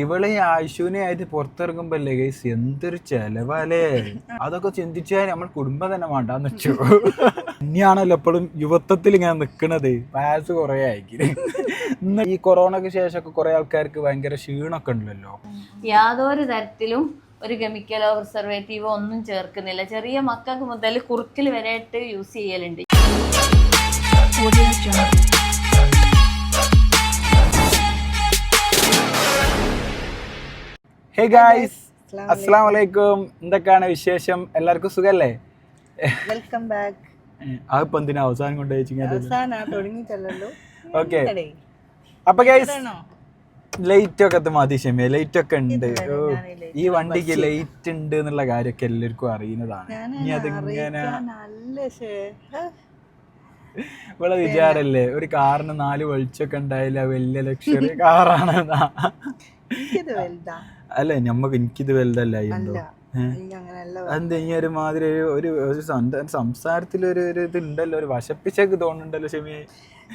ഇവൾ ഈ ആശുവിനെ ആയിട്ട് പുറത്തിറങ്ങുമ്പല്ലേ ഗൈസ് എന്തൊരു ചെലവാലേ അതൊക്കെ ചിന്തിച്ചാൽ നമ്മൾ കുടുംബം തന്നെ വേണ്ടാന്ന് വെച്ചു. ഇനിയാണല്ലോ എപ്പോഴും യുവത്വത്തിൽ ഇങ്ങനെ നിക്കണത്. വയസ്സ് കുറെ ആയിരിക്കും ഇന്ന് ഈ കൊറോണക്ക് ശേഷമൊക്കെ കുറെ ആൾക്കാർക്ക് ഭയങ്കര ക്ഷീണമൊക്കെ ഉണ്ടല്ലോ. യാതൊരു തരത്തിലും ഒരു കെമിക്കലോ പ്രിസർവേറ്റീവോ ഒന്നും ചേർക്കുന്നില്ല. ചെറിയ മക്കൾക്ക് മുതൽ കുറുക്കിൽ വരെയായിട്ട് യൂസ് ചെയ്യലുണ്ട്. ഹേ ഗായ്സ് അസ്സാം വലൈക്കും എന്തൊക്കെയാണ് വിശേഷം? എല്ലാവർക്കും സുഖല്ലേ? വെൽക്കം ബാക്ക് ആ ഇപ്പൊ എന്തിനാ അവസാനം കൊണ്ട് ഓക്കെ അപ്പൊ ഗൈസ് ലൈറ്റ് ഒക്കെ മതി ക്ഷമ ലൈറ്റ് ഒക്കെ ഉണ്ട്. ഈ വണ്ടിക്ക് ലൈറ്റ് ഉണ്ട് എന്നുള്ള കാര്യമൊക്കെ എല്ലാവർക്കും അറിയുന്നതാണ്. ഇനി അതിങ്ങനെ? ഇവിടെ വിചാരല്ലേ ഒരു കാറിന് നാല് വെളിച്ചൊക്കെ ഉണ്ടായില്ല വലിയ ലക്ഷറി കാറാണ് എനിക്കിത് വലുതാ. അല്ല ഞമ്മക്ക് എനിക്കിത് വലുതല്ല ഉണ്ടോ? എനിക്ക് അങ്ങനെയല്ല അതെന്താ ഈ ഒരു ഒരു ഒരു സംസാ- സംസാരത്തിൽ ഒരു ഒരു ഇത് ഉണ്ടല്ലോ ഒരു വശപ്പിച്ചൊക്കെ തോന്നുന്നുണ്ടല്ലോ ഷെമി.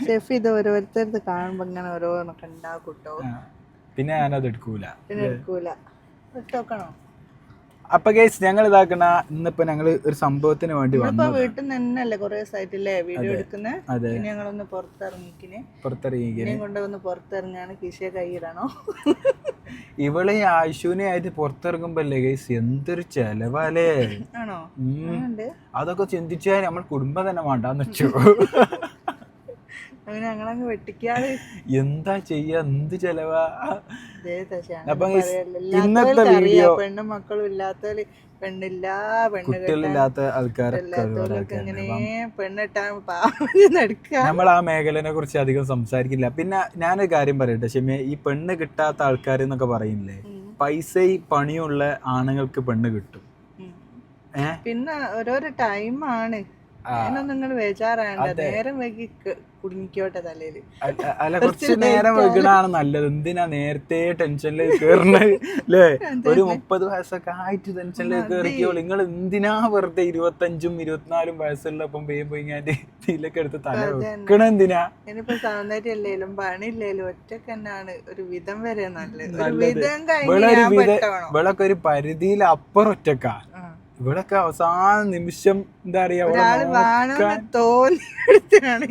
ഷെഫ് ഇത് ഓരോരുത്തരത് കാണുമ്പോ ഇങ്ങനെ ഓരോന്നൊക്കെ ഉണ്ടാക്കൂട്ടോ പിന്നെ ഞാനത് എടുക്കൂല. പിന്നെ എടുക്കൂല. ഇട്ടോക്കണോ? അപ്പൊ ഗൈസ് ഞങ്ങൾ ഇതാക്കണ ഇന്നിപ്പോ ഞങ്ങൾ ഒരു സംഭവത്തിന് വേണ്ടി വന്നു വീട്ടിൽ നിന്ന് തന്നെയല്ലേ കൊറേ സൈറ്റില്ലേ വീഡിയോ എടുക്കുന്നത് ഞങ്ങളൊന്ന് പുറത്തിറങ്ങിക്കിന്. പുറത്തിറങ്ങിക്കിനെ. കൊണ്ടൊന്ന് കൊണ്ടുവന്ന് പുറത്തിറങ്ങാണ് കിശയെ കൈയിടണോ ഇവൾ ഈ ആശുവിനെ ആയിട്ട് പുറത്തിറങ്ങുമ്പല്ലേ ഗൈസ് എന്തൊരു ചെലവാലേ ആണോ. അതൊക്കെ ചിന്തിച്ചാൽ നമ്മൾ കുടുംബം തന്നെ വേണ്ടാന്ന് വെച്ചു. അങ്ങനെ ഞങ്ങളങ്ങ് വെട്ടിക്കാതെ. എന്താ ചെയ്യാ? എന്ത് ചെലവാ? അപ്പൊ ഇന്നത്തെ വീഡിയോ പെണ്ണും മക്കളും ഇല്ലാത്തവര് പെണ്ണില്ല കുട്ടികളില്ലാത്ത ആൾക്കാരൊക്കെ നമ്മൾ ആ മേഖലനെ കുറിച്ച് അധികം സംസാരിക്കില്ല. പിന്നെ ഞാനൊരു കാര്യം പറയട്ടെ ഷെമിയ ഈ പെണ്ണ് കിട്ടാത്ത ആൾക്കാർ എന്നൊക്കെ പറയുന്നില്ലേ? ഈ പണിയുള്ള ആണുങ്ങൾക്ക് പെണ്ണ് കിട്ടും. പിന്നെ ഓരോരോ ടൈമാണ് നിങ്ങൾ ബേജാറാണ്ട നേരം വൈകി കുടുങ്ങിക്കോട്ടെ തലയിൽ അല്ല- കുറച്ച് നേരം വെക്കണാണ് നല്ലത്. എന്തിനാ നേരത്തെ ടെൻഷനിൽ കേറണത് അല്ലേ ഒരു മുപ്പത് വയസ്സൊക്കെ ആയിട്ട് ടെൻഷനിൽ കയറിക്കോളൂ നിങ്ങൾ എന്തിനാ വെറുതെ ഇരുപത്തഞ്ചും ഇരുപത്തിനാലും വയസ്സുള്ളപ്പം വേഗം പോയി ഞാൻ ഇതിലൊക്കെ എടുത്ത് തല വെക്കണ എന്തിനാ? ഇനിയിപ്പോ സൗന്ദര്യം ഇല്ലേലും പണിയില്ലേലും ഒറ്റയ്ക്ക് തന്നെയാണ് ഒരു വിധം വരെ നല്ലത്. വിധം കഴിഞ്ഞ് ഒരു പരിധിയിൽ അപ്പുറം ഒറ്റക്കാ. ഇവിടൊക്കെ അവസാന നിമിഷം എന്താ പറയാ ഇവിടെ ഒരാൾ നോക്കാൻ- വേണമെന്ന് തോന്നിയെടുത്താണ്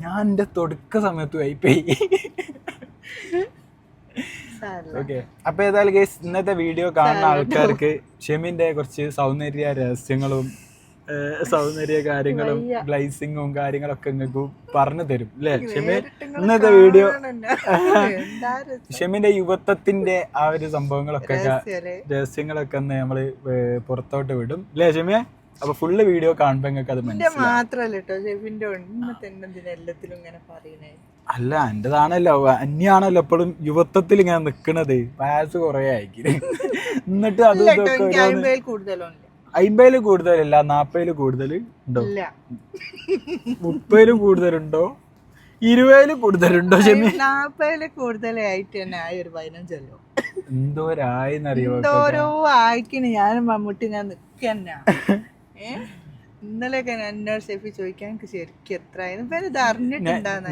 ഞാൻ എന്റെ തൊടുക്ക സമയത്ത് വൈപ്പോയി. ഓക്കെ അപ്പൊ ഏതായാലും ഗൈസ് ഇന്നത്തെ വീഡിയോ കാണുന്ന ആൾക്കാർക്ക് ഷെമിന്റെ കുറച്ച് സൗന്ദര്യ രഹസ്യങ്ങളും സൗന്ദര്യ കാര്യങ്ങളും ഗ്ലൈസിങ്ങും കാര്യങ്ങളൊക്കെ നിങ്ങൾക്ക് പറഞ്ഞു തരും അല്ലേ ഷെമി ഇന്നത്തെ വീഡിയോ. ഷെമിന്റെ യുവത്വത്തിന്റെ ആ ഒരു സംഭവങ്ങളൊക്കെ? രഹസ്യങ്ങളൊക്കെ ഒന്ന് നമ്മൾ പുറത്തോട്ട് വിടും. അല്ലേ ഷെമിയെ? അപ്പൊ ഫുള്ള് വീഡിയോ കാണുമ്പോ നിങ്ങൾക്ക് അത് മനസ്സിലായി മനസ്സിലാവും. മാത്രല്ല കേട്ടോ ഷെഫിന്റെ ഇന്നത്തെ എന്തിനാ എല്ലാത്തിലും ഇങ്ങനെ പറയണേ. അല്ല എന്റേതാണല്ലോ. അന്യാണല്ലോ എപ്പോഴും യുവത്വത്തിൽ ഇങ്ങനെ നിക്കണത്. വയസ്സ് കൊറേ ആയിരിക്കും എന്നിട്ട് അത് കൂടുതലുണ്ട്. അമ്പതിൽ കൂടുതലല്ല നാപ്പതിൽ കൂടുതൽ ഉണ്ടോ? മുപ്പതിലും കൂടുതലുണ്ടോ? ഇരുപതിൽ കൂടുതലുണ്ടോ ഷെമി നാപ്പതിൽ കൂടുതലായിട്ട് തന്നെ ആയി ഒരു പതിനഞ്ചല്ലോ. എന്തോരായിന്നറിയോ എന്തോരോ ആയിക്കിന് ഞാനും മമ്മൂട്ടി ഞാൻ നിക്കന്ന. ഇന്നലെയൊക്കെ ഞാൻ എന്നോട് ഷെഫി ചോദിക്കാൻ എനിക്ക് ശരിക്കും എത്ര ഇത്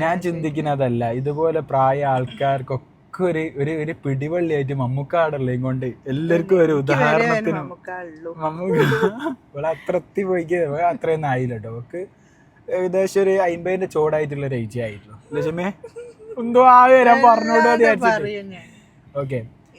ഞാൻ ചിന്തിക്കുന്നതല്ല ഇതുപോലെ പ്രായ ആൾക്കാർക്കൊക്കെ ഒരു ഒരു ഒരു പിടിവള്ളിയായിട്ട് മമ്മൂക്കാടല്ലേ കൊണ്ട് എല്ലാവർക്കും ഒരു ഉദാഹരണത്തിന് മമ്മൂക്ക ഇവിടെ അത്ര എത്തി പോയിക്ക് അത്രയൊന്നും ആയില്ല കേട്ടോ അവക്ക് ഏകദേശം ഒരു അമ്പതിന്റെ ചോടായിട്ടുള്ള ഒരു ഏജ് ആയിട്ടുള്ളൂ ലക്ഷ്മേ എന്തോ ആ വരാൻ പറഞ്ഞോട് ഓക്കെ.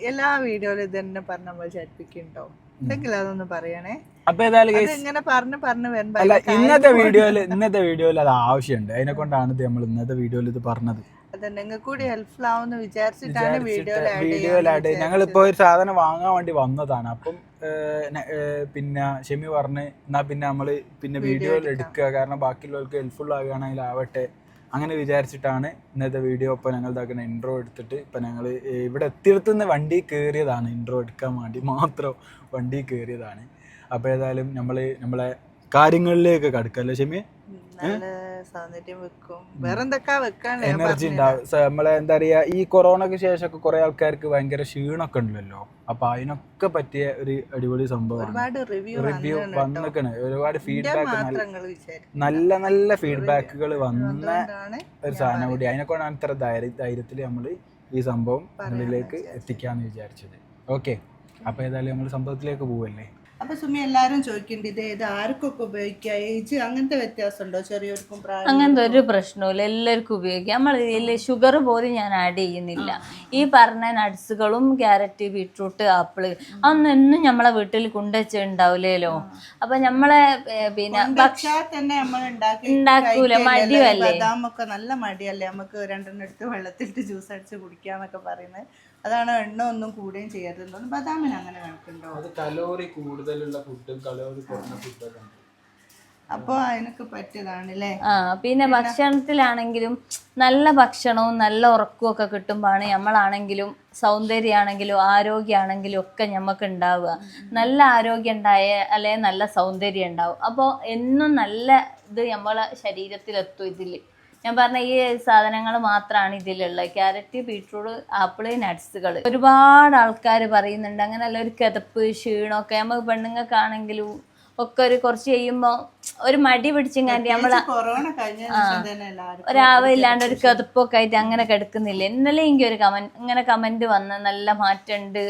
എല്ലാ വീഡിയോയിലും ഇത് തന്നെ പറഞ്ഞ പോലെ ചരിപ്പിക്കുണ്ടോ എന്തെങ്കിലും അതൊന്ന് പറയണേ. അപ്പൊ ഏതായാലും അത് ഇങ്ങനെ പറഞ്ഞു പറഞ്ഞു വരുമ്പോ അല്ല ഇന്നത്തെ വീഡിയോയിൽ ഇന്നത്തെ വീഡിയോയിൽ അത് ആവശ്യമുണ്ട്. അതിനെ കൊണ്ടാണ് നമ്മൾ ഇന്നത്തെ വീഡിയോയിൽ ഇത് പറഞ്ഞത്. അത് നിങ്ങൾക്ക് കൂടി ഹെൽപ്ഫുൾ ആവുമെന്ന് വിചാരിച്ചിട്ടാണ് വീഡിയോയിൽ ആഡ് ഞങ്ങളിപ്പോ ഒരു സാധനം വാങ്ങാൻ വേണ്ടി വന്നതാണ്. അപ്പം പിന്നെ ഷെമി പറഞ്ഞ് എന്നാ പിന്നെ നമ്മൾ പിന്നെ വീഡിയോയിൽ എടുക്കുക. കാരണം ബാക്കിയുള്ളവർക്ക് ഹെൽപ്ഫുൾ ആകുകയാണെങ്കിൽ ആവട്ടെ. അങ്ങനെ വിചാരിച്ചിട്ടാണ് ഇന്നത്തെ വീഡിയോ ഇപ്പോൾ ഞങ്ങൾ ഇതാക്കുന്ന ഇൻട്രോ എടുത്തിട്ട് ഇപ്പം ഞങ്ങൾ ഇവിടെ എത്തിയെടുത്തുനിന്ന് വണ്ടി കയറിയതാണ്. ഇൻട്രോ എടുക്കാൻ വേണ്ടി മാത്രം വണ്ടി കയറിയതാണ്. അപ്പോൾ ഏതായാലും നമ്മൾ നമ്മളെ കാര്യങ്ങളിലേക്ക് കടക്കല്ലേ ഷെമി? എനർജി ഉണ്ടാവും. നമ്മളെ എന്താ പറയാ ഈ കൊറോണക്ക് ശേഷമൊക്കെ കുറെ ആൾക്കാർക്ക് ഭയങ്കര ക്ഷീണമൊക്കെ ഉണ്ടല്ലോ. അപ്പൊ അതിനൊക്കെ പറ്റിയ ഒരു അടിപൊളി സംഭവം ഒരുപാട് റിവ്യൂ വന്നിക്കണ്. ഒരുപാട് ഫീഡ്ബാക്ക് നല്ല നല്ല ഫീഡ്ബാക്കുകൾ വന്ന ഒരു സാധനം കൂടി. അതിനെ കൊണ്ടാണ് ഇത്ര ധൈര്യ ധൈര്യത്തിൽ നമ്മൾ ഈ സംഭവം നിങ്ങളിലേക്ക് എത്തിക്കാന്ന് വിചാരിച്ചത്. ഓക്കെ അപ്പൊ ഏതായാലും നമ്മൾ സംഭവത്തിലേക്ക് പോവല്ലേ? അപ്പൊ സുമി എല്ലാരും ചോദിക്കുന്നുണ്ട് ഇത് ഏത് ആർക്കൊക്കെ ഉപയോഗിക്കാം? ഏജ് അങ്ങനത്തെ വ്യത്യാസമുണ്ടോ? ചെറിയവർക്കും പ്രായം അങ്ങനത്തെ ഒരു പ്രശ്നവും എല്ലാവർക്കും ഉപയോഗിക്കാം. നമ്മൾ ഇതിൽ ഷുഗർ പോലും ഞാൻ ആഡ് ചെയ്യുന്നില്ല. ഈ പറഞ്ഞ നട്സുകളും ക്യാരറ്റ് ബീട്രൂട്ട് ആപ്പിൾ അതൊന്നും എന്നും നമ്മളെ വീട്ടിൽ കൊണ്ടുവച്ചുണ്ടാവില്ലല്ലോ അപ്പൊ നമ്മളെ പിന്നെ തന്നെ നമ്മൾ ഉണ്ടാക്കൂല, മടിയല്ലേ? ബദാമൊക്കെ നല്ല മടിയല്ലേ? നമുക്ക് രണ്ടെണ്ണം എടുത്ത് വെള്ളത്തിലിട്ട് ജ്യൂസ് അടിച്ച് കുടിക്കാന്നൊക്കെ പറയുന്നത്. അതാണ് എണ്ണ ഒന്നും കൂടുകയും ചെയ്യരുത് ബദാമിന് അങ്ങനെ കണക്കുണ്ടോ? അത് കലോറി കൂടുതലുള്ള ഫുഡും കലോറി കുറഞ്ഞ ഫുഡൊക്കെ അപ്പോൾ അതിനൊക്കെ പറ്റിയതാണ് അല്ലേ ആ പിന്നെ ഭക്ഷണത്തിലാണെങ്കിലും നല്ല ഭക്ഷണവും നല്ല ഉറക്കവും ഒക്കെ കിട്ടുമ്പോഴാണ് നമ്മളാണെങ്കിലും സൗന്ദര്യമാണെങ്കിലും ആരോഗ്യമാണെങ്കിലും ഒക്കെ നമുക്ക് ഉണ്ടാവുക നല്ല ആരോഗ്യം ഉണ്ടായ അല്ലെ നല്ല സൗന്ദര്യം ഉണ്ടാവും. അപ്പോൾ എന്നും നല്ല ഇത് നമ്മളെ ശരീരത്തിലെത്തും ഇതിൽ ഞാൻ പറഞ്ഞ ഈ സാധനങ്ങൾ മാത്രമാണ് ഇതിലുള്ളത് ക്യാരറ്റ് ബീട്രൂട്ട് ആപ്പിൾ നട്സുകൾ ഒരുപാട് ആൾക്കാർ പറയുന്നുണ്ട്. അങ്ങനെയല്ല ഒരു കിതപ്പ് ക്ഷീണമൊക്കെ. നമുക്ക് പെണ്ണുങ്ങൾക്കാണെങ്കിലും ഒക്കെ ഒരു കുറച്ച് ചെയ്യുമ്പോൾ ഒരു മടി പിടിച്ചും കാണ്ടി നമ്മളെ കൊറോണ കഴിഞ്ഞ ശേഷം തന്നെ എല്ലാവരും ഒരാവില്ലാണ്ട് ഒരു കിതപ്പൊക്കെ ആയിട്ട് അങ്ങനെ കിടക്കുന്നില്ല. ഇന്നലെ എനിക്ക് ഒരു കമന്റ് ഇങ്ങനെ കമന്റ് വന്ന് നല്ല മാറ്റമുണ്ട്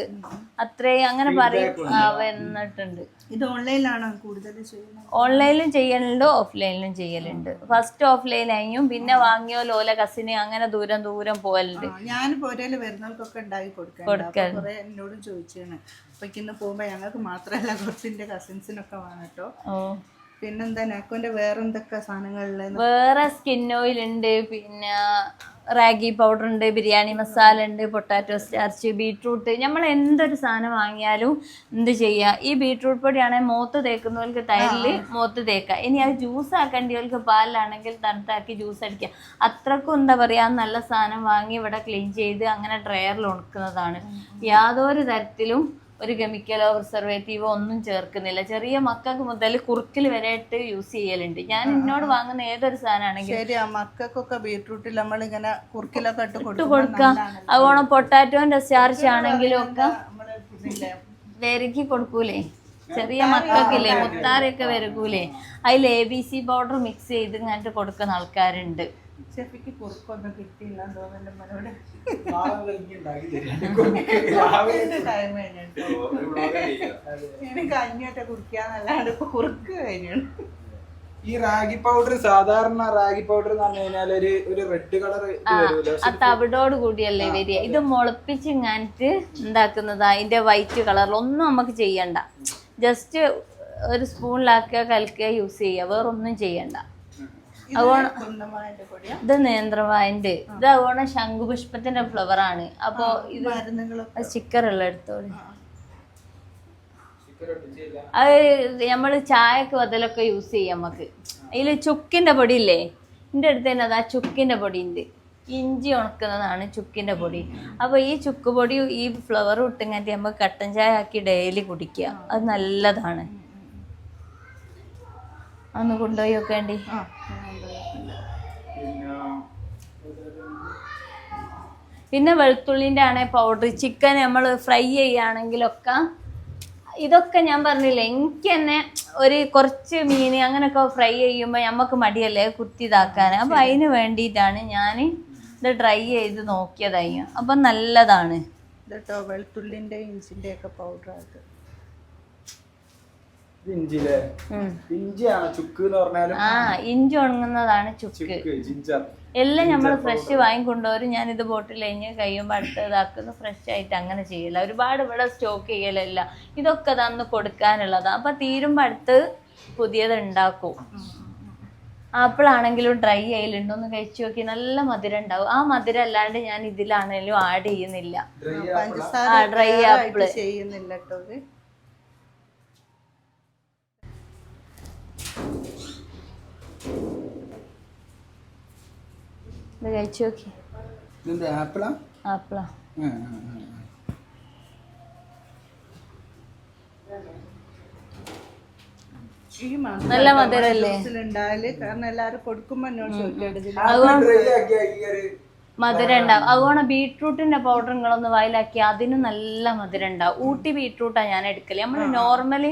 അത്രയും അങ്ങനെ പറയും. ആ, വന്നിട്ടുണ്ട്. ഇത് ഓൺലൈനിലാണോ കൂടുതൽ ചെയ്യുന്നത്? ഓൺലൈനിലും ചെയ്യലുണ്ട് ഓഫ്ലൈനിലും ചെയ്യലുണ്ട്. ഫസ്റ്റ് ഓഫ്ലൈൻ ഓഫ്ലൈനായും പിന്നെ വാങ്ങിയോ ലോല കസിന് അങ്ങനെ ദൂരം ദൂരം പോകലുണ്ട് ഞാൻ പോരേൽ വരുന്നവർക്കൊക്കെ ഉണ്ടാക്കി കൊടുക്കാൻ. കുറെ എന്നോടും ചോദിച്ചാണ്. അപ്പൊ ഇന്ന് പോകുമ്പോ ഞങ്ങൾക്ക് മാത്രമല്ല കുറച്ചിന്റെ കസിൻസിനൊക്കെ വാങ്ങട്ടോ പിന്നെന്താ നാക്കോന്റെ വേറെ എന്തൊക്കെ സാധനങ്ങളിലെന്ന് വേറെ സ്കിൻ ഓയിൽ ഉണ്ട് പിന്നെ റാഗി പൗഡർ ഉണ്ട് ബിരിയാണി മസാല ഉണ്ട് പൊട്ടാറ്റോ സ്റ്റാർച്ച് ബീട്രൂട്ട്. നമ്മൾ എന്തൊരു സാധനം വാങ്ങിയാലും എന്ത് ചെയ്യുക ഈ ബീട്രൂട്ട് പൊടിയാണെങ്കിൽ മോത്ത് തേക്കുന്നവർക്ക് തൈരിൽ മോത്ത് തേക്കുക ഇനി അത് ജ്യൂസ് ആക്കേണ്ടവർക്ക് പാലിലാണെങ്കിൽ തണുത്താക്കി ജ്യൂസ് അടിക്കുക അത്രക്കും എന്താ പറയുക നല്ല സാധനം വാങ്ങി ഇവിടെ ക്ലീൻ ചെയ്ത് അങ്ങനെ ഡ്രയറിൽ ഉണക്കുന്നതാണ്. യാതൊരു തരത്തിലും ഒരു കെമിക്കലോ പ്രിസർവേറ്റീവോ ഒന്നും ചേർക്കുന്നില്ല. ചെറിയ മക്കൾക്ക് മുതൽ കുറുക്കിൽ വരെയായിട്ട് യൂസ് ചെയ്യലുണ്ട്. ഞാൻ എന്നോട് വാങ്ങുന്ന ഏതൊരു സാധനമാണെങ്കിലും ശരിയാ മക്കൾക്കൊക്കെ ബീട്രൂട്ടിൽ നമ്മളിങ്ങനെ കുറുക്കിലൊക്കെ ഇട്ട് കൊടുക്കും. അതുപോലെ പൊട്ടാറ്റോന്റെ സ്റ്റാർച്ച് ആണെങ്കിലും ഒക്കെ വെരുക്കി കൊടുക്കൂലേ? ചെറിയ മക്കൾക്കില്ലേ? മുത്താരൊക്കെ വരക്കൂലേ? അതിൽ A B C powder mix ചെയ്ത് ഇങ്ങോട്ട് കൊടുക്കുന്ന ആൾക്കാരുണ്ട്. ഷെഫിക്ക് കുറുക്കൊന്നും കിട്ടിയില്ല തോന്നുന്നു മനോട് ടൈം കഴിഞ്ഞിട്ട് കുടിക്കാന്നല്ലാണ്ട് ഇപ്പൊ കുറുക്ക് കഴിഞ്ഞാണ് ഈ റാഗി പൗഡർ സാധാരണ റാഗി പൗഡർ എന്ന് പറഞ്ഞു കഴിഞ്ഞാൽ ഒരു ഒരു റെഡ് കളർ ആ തവിടോട് കൂടിയല്ലേ വരിക. ഇത് മുളപ്പിച്ച് ഇങ്ങാനിട്ട് ഉണ്ടാക്കുന്നതാ അതിന്റെ വൈറ്റ് കളറിൽ ഒന്നും നമുക്ക് ചെയ്യണ്ട. ജസ്റ്റ് ഒരു സ്പൂണിലാക്കുക കലക്കുക യൂസ് ചെയ്യുക വേറൊന്നും ചെയ്യണ്ട. അതുകൊണ്ട് ഇത് നേന്ത്രവായന്റെ ഇത് അതുകൊണ്ട് ശംഖുപുഷ്പത്തിന്റെ ഫ്ലവർ ആണ്. അപ്പോ ഇത് സ്റ്റിക്കർ ഉള്ള എടുത്തോളി. അത് നമ്മൾ ചായക്ക് അതിലൊക്കെ യൂസ് ചെയ്യാം നമുക്ക് അതിൽ ചുക്കിന്റെ പൊടി ഇല്ലേ എന്റെ അടുത്ത് തന്നെ അതാ ചുക്കിന്റെ പൊടി ഉണ്ട് ഇഞ്ചി ഉണക്കുന്നതാണ് ചുക്കിന്റെ പൊടി. അപ്പോൾ ഈ ചുക്ക് പൊടി ഈ ഫ്ലവർ ഇട്ടിങ്ങാറ്റി നമുക്ക് കട്ടൻ ചായ ആക്കി ഡെയിലി കുടിക്കുക അത് നല്ലതാണ്. അന്ന് കൊണ്ടുപോയി വെക്കേണ്ടി ആ പിന്നെ വെളുത്തുള്ളിന്റെ ആണെങ്കിൽ പൗഡർ ചിക്കൻ നമ്മൾ ഫ്രൈ ചെയ്യുകയാണെങ്കിലൊക്കെ ഇതൊക്കെ ഞാൻ പറഞ്ഞില്ലേ എനിക്ക് തന്നെ ഒരു കുറച്ച് മീൻ അങ്ങനെയൊക്കെ ഫ്രൈ ചെയ്യുമ്പോൾ നമുക്ക് മടിയല്ലേ കുത്തി ഇതാക്കാൻ അപ്പം അതിന് വേണ്ടിയിട്ടാണ് ഞാൻ ഇത് ട്രൈ ചെയ്ത് നോക്കിയതായി. അപ്പം നല്ലതാണ്. ഇതട്ടോ വെളുത്തുള്ളിന്റെ ഇഞ്ചിന്റെയൊക്കെ ഒക്കെ പൗഡർ ആയിട്ട്. ഇഞ്ചിയാണ് ചുക്ക് എന്ന് പറഞ്ഞാലും? ആ ഇഞ്ചി ഉണങ്ങുന്നതാണ് ചുക്ക്. ജിഞ്ചർ എല്ലാം നമ്മൾ ഫ്രഷ് വാങ്ങിക്കൊണ്ടുവരും. ഞാൻ ഇത് ബോട്ടിൽ കഴിഞ്ഞ് കഴിയുമ്പോൾ അടുത്ത് ഇതാക്കുന്നു. ഫ്രഷ് ആയിട്ട് അങ്ങനെ ചെയ്യില്ല ഒരുപാട് ഇവിടെ സ്റ്റോക്ക് ചെയ്യലല്ല. ഇതൊക്കെ തന്ന് കൊടുക്കാനുള്ളതാണ് അപ്പം തീരുമ്പോൾ അടുത്ത് പുതിയത് ഉണ്ടാക്കും. ആപ്പിളാണെങ്കിലും ഡ്രൈ ആയിലുണ്ടോ ഒന്ന് കഴിച്ചു നോക്കി നല്ല മധുരം ഉണ്ടാവും. ആ മധുരം അല്ലാണ്ട് ഞാൻ ഇതിലാണെങ്കിലും ആഡ് ചെയ്യുന്നില്ല. Dry apple. ചെയ്യുന്നില്ല കേട്ടോ ഇത് കഴിച്ചു നോക്കി. ഇതെന്താ ആപ്പിളാ? നല്ല മധുരല്ലേ? കാരണം എല്ലാരും കൊടുക്കുമ്പോ എന്നോട് മധുരം ഉണ്ടാവും അതുകൊണ്ട് ബീട്രൂട്ടിന്റെ പൗഡർ നിങ്ങളൊന്ന് വായിലാക്കി. അതിന് നല്ല മധുരം ഉണ്ടാവും ഊട്ടി ബീട്രൂട്ടാണ് ഞാൻ എടുക്കൽ. നമ്മൾ നോർമലി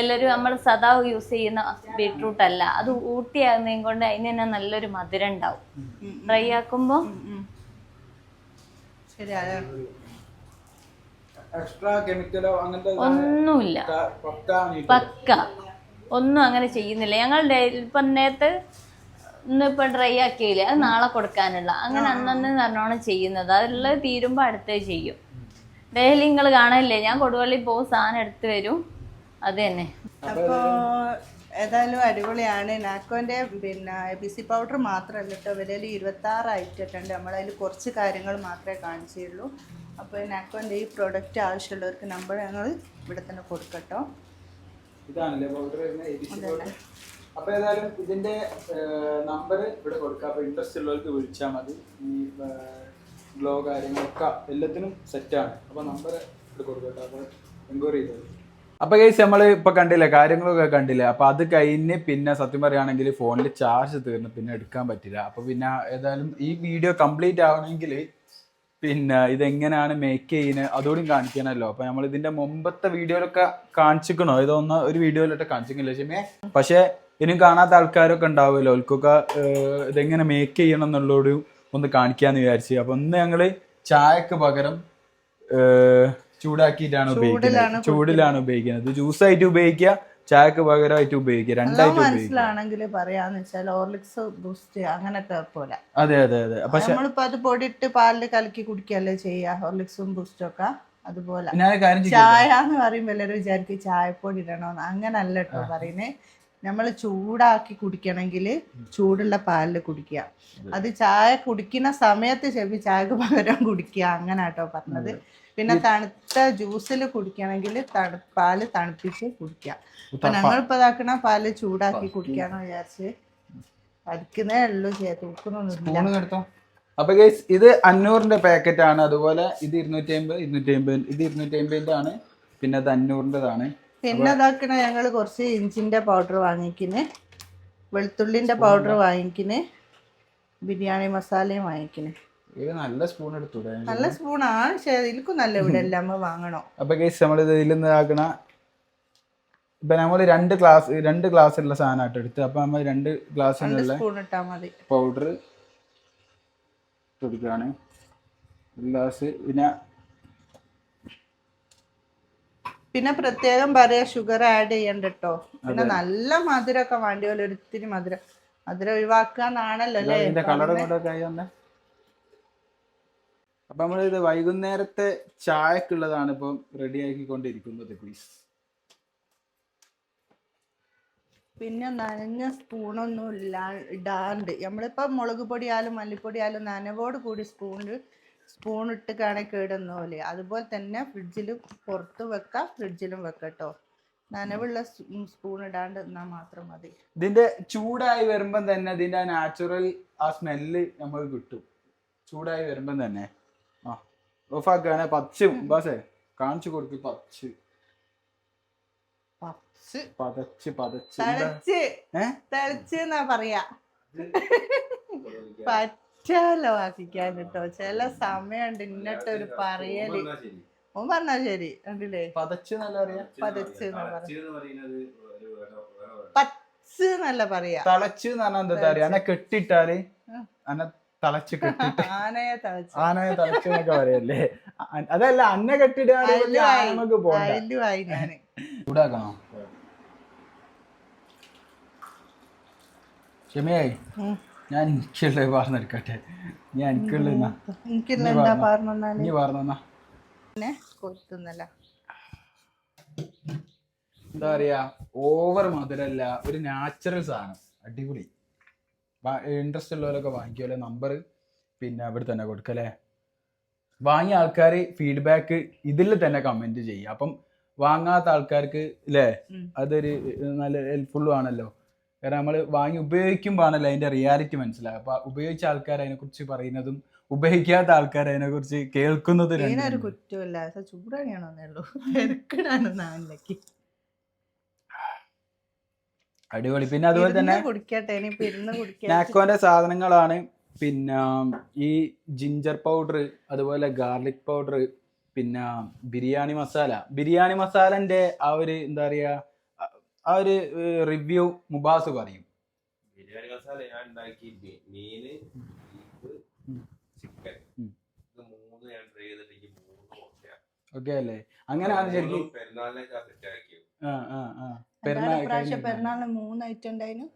എല്ലാവരും നമ്മൾ സദാ യൂസ് ചെയ്യുന്ന ബീട്രൂട്ട് അല്ല അത് ഊട്ടി ആകുന്നതും കൊണ്ട് അതിന് തന്നെ നല്ലൊരു മധുരം ഉണ്ടാവും ഡ്രൈ ആക്കുമ്പോ ഒന്നുമില്ല. പക്ക പക്ക ഒന്നും അങ്ങനെ ചെയ്യുന്നില്ല. ഞങ്ങൾ ഇപ്പം നേരത്തെ ഇന്നിപ്പം ഡ്രൈ ആക്കിയില്ലേ? അത് നാളെ കൊടുക്കാനുള്ള. അങ്ങനെ അന്നന്ന് നല്ലോണം ചെയ്യുന്നത്. അതെല്ലാം തീരുമ്പോൾ അടുത്തേ ചെയ്യും. ഡെയിലി നിങ്ങൾ കാണാനില്ലേ ഞാൻ കൊടുവള്ളി പോകും സാധനം എടുത്തു വരും. അത് തന്നെ. അപ്പോ ഏതായാലും അടിപൊളിയാണ്. നാക്കോന്റെ പിന്നെ ബി സി പൗഡർ മാത്രമല്ല കേട്ടോ വിലയിൽ ഇരുപത്തി ആറ് ഐറ്റം ഉണ്ട് നമ്മളതിൽ കുറച്ച് കാര്യങ്ങൾ മാത്രമേ കാണിച്ചുള്ളൂ. അപ്പോൾ നാക്കോന്റെ ഈ പ്രോഡക്റ്റ് ആവശ്യമുള്ളവർക്ക് നമ്പർ ഞങ്ങൾ ഇവിടെ തന്നെ കൊടുക്കട്ടോ. ഇതാണല്ലേ പൗഡർ പൗഡർ അപ്പൊ ഏതായാലും ഇതിന്റെ നമ്പർ ഇവിടെ കൊടുക്കുക അപ്പൊ ഇൻട്രസ്റ്റ് ഉള്ളവർക്ക് വിളിച്ചാൽ മതി. ഈ ഗ്ലോ കാര്യങ്ങളൊക്കെ എല്ലാത്തിനും സെറ്റാണ് അപ്പൊ നമ്പർ ഇവിടെ കൊടുക്കട്ടെ അപ്പൊ എൻക്വയറി ചെയ്തത് അപ്പൊ കേസ് നമ്മൾ ഇപ്പൊ കണ്ടില്ല കാര്യങ്ങളൊക്കെ കണ്ടില്ല? അപ്പൊ അത് കഴിഞ്ഞ് പിന്നെ സത്യം പറയുകയാണെങ്കിൽ ഫോണിൽ ചാർജ് തീർന്ന്. പിന്നെ എടുക്കാൻ പറ്റില്ല. അപ്പൊ പിന്നെ ഏതായാലും ഈ വീഡിയോ കംപ്ലീറ്റ് ആവണമെങ്കിൽ പിന്നെ ഇതെങ്ങനെയാണ് മേക്ക് ചെയ്യുന്നത് അതുകൂടി കാണിക്കണമല്ലോ അപ്പൊ നമ്മൾ ഇതിന്റെ മുമ്പത്തെ വീഡിയോയിലൊക്കെ കാണിച്ചിക്കണോ ഇതൊന്ന് ഒരു വീഡിയോയിലൊക്കെ കാണിച്ചിട്ടില്ല ക്ഷമേ പക്ഷെ ഇനിയും കാണാത്ത ആൾക്കാരൊക്കെ ഉണ്ടാവുമല്ലോ. ഓൽക്കൊക്കെ ഇതെങ്ങനെ മേക്ക് ചെയ്യണം എന്നുള്ളൊരു ഒന്ന് കാണിക്കാന്ന് വിചാരിച്ചു. അപ്പൊ ഇന്ന് ഞങ്ങൾ ചായക്ക് പകരം ചൂടാക്കിയിട്ടാണ് ഉപയോഗിക്കുന്നത്. ചൂടിലാണ് ഉപയോഗിക്കുന്നത്. ജ്യൂസ് ആയിട്ട് ഉപയോഗിക്കുക ചായക്ക് പകരമായിട്ട് ഉപയോഗിക്കുക. രണ്ടായിട്ട് മനസ്സിലാണെങ്കിൽ പറയാന്ന് വെച്ചാൽ ഓർലിക്സ് ബൂസ്റ്റ് അങ്ങനത്തെ പോലെ. അതെ അതെ അതെ. പക്ഷെ നമ്മളിപ്പോ അത് പൊടിയിട്ട് പാലിൽ കലക്കി കുടിക്കല്ലേ ചെയ്യാ ഹോർലിക്സും ബൂസ്റ്റും ഒക്കെ അതുപോലെ. ചായ എന്ന് പറയുമ്പോൾ എല്ലാവരും വിചാരിക്കും ചായപ്പൊടി ഇടണോന്ന്. അങ്ങനല്ല കേട്ടോ പറയുന്നേ. നമ്മൾ ചൂടാക്കി കുടിക്കണമെങ്കിൽ ചൂടുള്ള പാലിൽ കുടിക്കുക. അത്. ചായ കുടിക്കുന്ന സമയത്ത് ചെവി ചായക്ക് പകരം കുടിക്കുക. അങ്ങനെ കേട്ടോ പറഞ്ഞത് പിന്നെ തണുത്ത ജ്യൂസിൽ കുടിക്കണമെങ്കിൽ തണു പാൽ തണുപ്പിച്ച് കുടിക്കുക. അപ്പൊ ഞങ്ങളിപ്പോ ഇതാക്കണ പാൽ ചൂടാക്കി കുടിക്കാന്ന് വിചാരിച്ച് അരിക്കുന്നേ ഉള്ളൂ തൂക്കുന്നൊന്നുമില്ല അപ്പൊ ഗൈസ് ഇത് അഞ്ഞൂറിന്റെ പാക്കറ്റ് ആണ് അതുപോലെ ഇത് ഇരുന്നൂറ്റി അമ്പത് ഇരുന്നൂറ്റി അമ്പത് ഇത് ഇരുന്നൂറ്റി അമ്പതിന്റെ ആണ് പിന്നെ അത് അഞ്ഞൂറിന്റെതാണ് പിന്നെ ഇതാക്കണ ഞങ്ങൾ കുറച്ച് ഇഞ്ചിന്റെ പൗഡർ വാങ്ങിക്കിന്. വെളുത്തുള്ളിന്റെ പൗഡർ വാങ്ങിക്കിന്. ബിരിയാണി മസാലയും വാങ്ങിക്കിന്. നല്ല സ്പൂൺ എടുത്തൂടെ? നല്ല സ്പൂണാണ് പക്ഷേ ഇതിൽക്കും നല്ല ഇവിടെ എല്ലാം വാങ്ങണം? അപ്പൊ ഗൈസ് നമ്മൾ ഇതിൽ നിന്ന് ആക്കണ ഇപ്പൊ നമ്മൾ രണ്ട് ഗ്ലാസ് രണ്ട് ഗ്ലാസ് ഉള്ള സാധനമായിട്ട് എടുത്ത്. അപ്പൊ നമ്മൾ രണ്ട് ഗ്ലാസ് സ്പൂൺ ഇട്ടാ മതി. പൗഡർ കൊടുക്കുകയാണ് ഗ്ലാസ് പിന്നെ പിന്നെ പ്രത്യേകം പറയാ ഷുഗർ ആഡ് ചെയ്യണ്ട കേട്ടോ പിന്നെ നല്ല മധുരമൊക്കെ വേണ്ടി പോലെ ഒരിത്തിരി മധുരം. മധുരം ഒഴിവാക്കാന്നാണല്ലോ അല്ലേ? അപ്പൊ നമ്മൾ ഇത് വൈകുന്നേരത്തെ ചായക്കുള്ളതാണ് ഇപ്പം റെഡി ആക്കിക്കൊണ്ടിരിക്കുന്നത് പ്ലീസ് പിന്നെ നനഞ്ഞ സ്പൂണൊന്നും ഇല്ലാ ഇടാണ്ട്. നമ്മളിപ്പോ മുളക് പൊടിയാലും മല്ലിപ്പൊടിയാലും നനവോട് കൂടി സ്പൂണിൽ സ്പൂൺ ഇട്ട് കാണേ കേടുന്ന പോലെ. അതുപോലെ തന്നെ ഫ്രിഡ്ജിൽ പുറത്ത് വെക്കാം ഫ്രിഡ്ജിലും വെക്കട്ടോ നനവുള്ള സ്പൂൺ ഇടാണ്ട് എന്നാൽ മാത്രം മതി. ഇതിന്റെ ചൂടായി വരുമ്പം തന്നെ ഇതിന്റെ ആ നാച്ചുറൽ ആ സ്മെല്ല് നമുക്ക് കിട്ടും. ചൂടായി വരുമ്പം തന്നെ. ആ ഓഫാക്കുകയാണെ പച്ച് ബാസേ കാണിച്ചു കൊടുക്ക് പച്ച്. പച്ച്? പതച്ച് പതച്ച്. തിളച്ച് പറയാ? പറ്റാലോ ആക്കിക്കാൻ കേട്ടോ. ചില സമയമുണ്ട് ഇന്നിട്ടൊരു പറയൽ. ഓൻ പറഞ്ഞാ ശരി. കണ്ടില്ലേ? പതച്ച് പതച്ച് പച്ച് നല്ല പറയാ. തളച്ച് എന്താ പറയാ? അന്നെ കെട്ടിട്ടാൽ തളച്ച് കെട്ടിട്ട്. ആനയെ തളച്ച്. ആനയെ തളച്ച് എന്നൊക്കെ പറയല്ലേ? അതല്ല അന്നെ ഞാൻ. ചൂടാക്കണോ. ക്ഷമയായി. ഞാൻ എനിക്കുള്ളത് പറഞ്ഞെടുക്കട്ടെ ഞാൻ എനിക്കുള്ള പിന്നെ എന്താ പറയാ ഓവർ മധുരല്ല ഒരു നാച്ചുറൽ സാധനം. അടിപൊളി. ഇൻട്രസ്റ്റ് ഉള്ളവരൊക്കെ വാങ്ങിക്കുമല്ലോ നമ്പർ പിന്നെ അവിടെ തന്നെ കൊടുക്കല്ലേ വാങ്ങിയ ആൾക്കാർ ഫീഡ്ബാക്ക് ഇതിൽ തന്നെ കമന്റ് ചെയ്യുക. അപ്പം വാങ്ങാത്ത ആൾക്കാർക്ക് അല്ലേ അതൊരു നല്ല ഹെൽപ്ഫുള്ളും ആണല്ലോ. കാരണം നമ്മൾ വാങ്ങി ഉപയോഗിക്കുമ്പോഴാണല്ലോ അതിന്റെ റിയാലിറ്റി മനസ്സിലാകുക അപ്പൊ ഉപയോഗിച്ച ആൾക്കാർ അതിനെക്കുറിച്ച് പറയുന്നതും ഉപയോഗിക്കാത്ത ആൾക്കാർ അതിനെക്കുറിച്ച് കേൾക്കുന്നത്. കുറ്റമില്ല. നാലിലേക്ക് അടിപൊളി. പിന്നെ അതുപോലെ തന്നെ നാക്കോന്റെ സാധനങ്ങളാണ്. പിന്നെ ഈ ജിഞ്ചർ പൗഡർ അതുപോലെ ഗാർലിക് പൗഡർ പിന്നെ ബിരിയാണി മസാല. ബിരിയാണി മസാലന്റെ ആ ഒരു എന്താ പറയാ ആ- ഒരു റിവ്യൂ മുബാസ് പറയും. ബിരിയാണി മസാല ഞാൻ ഉണ്ടാക്കി. ഇത് മൂന്ന് ഞാൻ ട്രൈ ചെയ്തിട്ട് മൂന്ന് ഓക്കെ അല്ലേ? അങ്ങനെയാണ് ശരിക്കും പെരുന്നാളിനൊക്കെ സെറ്റ് ആക്കി. ആ ആ ആ. പെരുന്നാൾ പെരുന്നാളിന് മൂന്ന് ഐറ്റം ഉണ്ടായിരുന്നു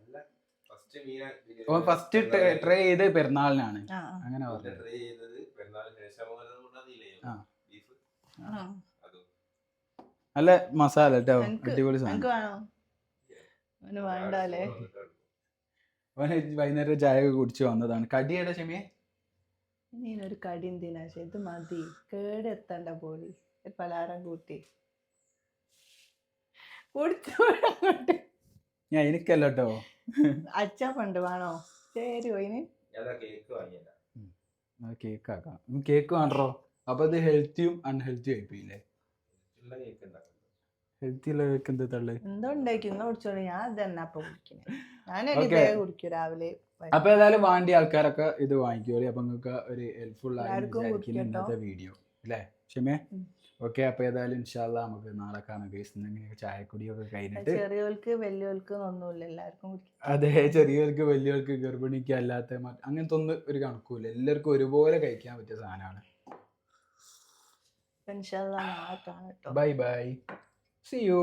ഓൻ ഫസ്റ്റ് ട്രൈ ചെയ്ത് പെരുന്നാളിനാണ്. അങ്ങനെ നല്ല മസാല കേട്ടോ അടിപൊളി സാധനം. അവന് വേണ്ടല്ലേ? ഓൻ വൈകുന്നേരം ചായ കുടിച്ചു വന്നതാണ്. കടിയുടെ ക്ഷമയെ ഇനിയൊരു ഒരു കടി എന്തിനാ ഇത് മതി. കേടെത്തണ്ട പോളി ഒരു പലഹാരം കൂട്ടി. കുടിച്ചു ഞാൻ എനിക്കല്ല കേട്ടോ പണ്ട് വേണോ? ശരി കേക്ക് വാങ്ങിയല്ല കേക്ക് ആക്കാം കേക്ക് വേണ്ടോ അപ്പൊ ഇത് ഹെൽത്തിയും അൺഹെൽത്തിയും ആയിപ്പോയില്ലേ കേക്ക് ഹെൽത്തി ഉള്ള കേക്ക് എന്ത് തള്ളു? എന്തോ ഉണ്ടാക്കി ഇന്ന് കുടിച്ചോളൂ. ഞാൻ അപ്പൊ കുടിക്കുന്നത് ഞാൻ Okay. ഇതേ കുടിക്കും രാവിലെ. അപ്പൊ ഏതായാലും വാണ്ടി ആൾക്കാരൊക്കെ ഇത് വാങ്ങിക്കോളി. അപ്പൊ നിങ്ങൾക്ക് ഒരു ഹെൽപ്ഫുൾ ഇന്നത്തെ വീഡിയോ അല്ലേ ക്ഷമേ. ഓക്കെ അപ്പൊ ഏതായാലും ഇൻഷാല്ല നമുക്ക് നാളെ കാണാം. ഗൈസ് ഇങ്ങനെ ചായക്കുടിയൊക്കെ കഴിഞ്ഞിട്ട്. ചെറിയവർക്ക് വലിയവർക്ക് ഒന്നുമില്ല. എല്ലാവർക്കും കുടിക്കും. അതെ ചെറിയവർക്ക് വലിയവർക്ക് ഗർഭിണിക്ക് അല്ലാത്ത അങ്ങനത്തെ ഒന്നും ഒരു കണക്കൂല എല്ലാവർക്കും ഒരുപോലെ കഴിക്കാൻ പറ്റിയ സാധനമാണ്. Bye bye C U